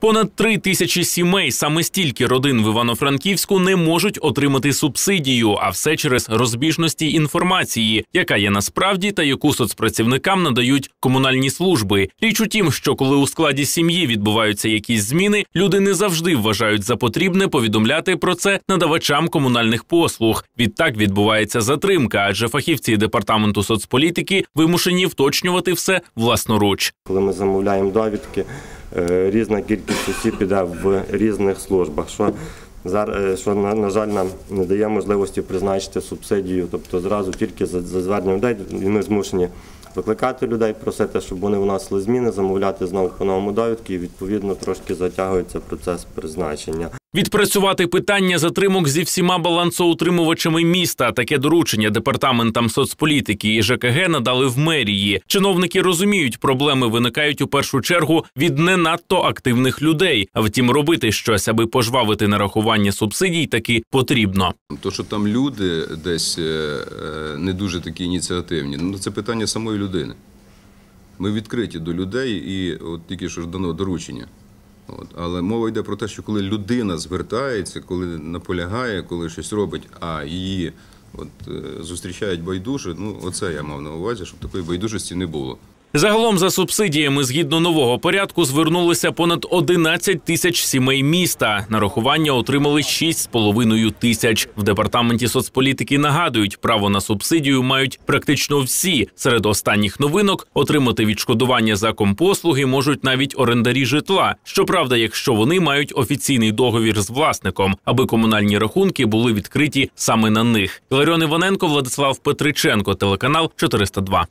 Понад три тисячі сімей, саме стільки родин в Івано-Франківську не можуть отримати субсидію, а все через розбіжності інформації, яка є насправді та яку соцпрацівникам надають комунальні служби. Річ у тім, що коли у складі сім'ї відбуваються якісь зміни, люди не завжди вважають за потрібне повідомляти про це надавачам комунальних послуг. Відтак відбувається затримка, адже фахівці департаменту соцполітики вимушені вточнювати все власноруч. Коли ми замовляємо довідки, різна кількість осіб піде в різних службах, що, е, що на, жаль, нам не дає можливості призначити субсидію, тобто зразу тільки за, зверненням людей, і ми змушені викликати людей, просити, щоб вони вносили зміни, замовляти знову по новому довідки, і відповідно трошки затягується процес призначення. Відпрацювати питання затримок зі всіма балансоутримувачами міста. Таке доручення департаментам соцполітики і ЖКГ надали в мерії. Чиновники розуміють, проблеми виникають у першу чергу від не надто активних людей. Втім, робити щось, аби пожвавити нарахування субсидій, таки потрібно. То, що там люди десь е, е, не дуже такі ініціативні, ну це питання самої людини. Ми відкриті до людей і от тільки що ж дано доручення. От. Але мова йде про те, що коли людина звертається, коли наполягає, коли щось робить, а її от, е, зустрічають байдуже, ну оце я мав на увазі, щоб такої байдужості не було. Загалом за субсидіями згідно нового порядку звернулися понад 11 тисяч сімей міста. Нарахування отримали 6,5 тисяч. В департаменті соцполітики нагадують, право на субсидію мають практично всі. Серед останніх новинок отримати відшкодування за компослуги можуть навіть орендарі житла. Щоправда, якщо вони мають офіційний договір з власником, аби комунальні рахунки були відкриті саме на них. Іларіон Іваненко, Владислав Петриченко, телеканал 402.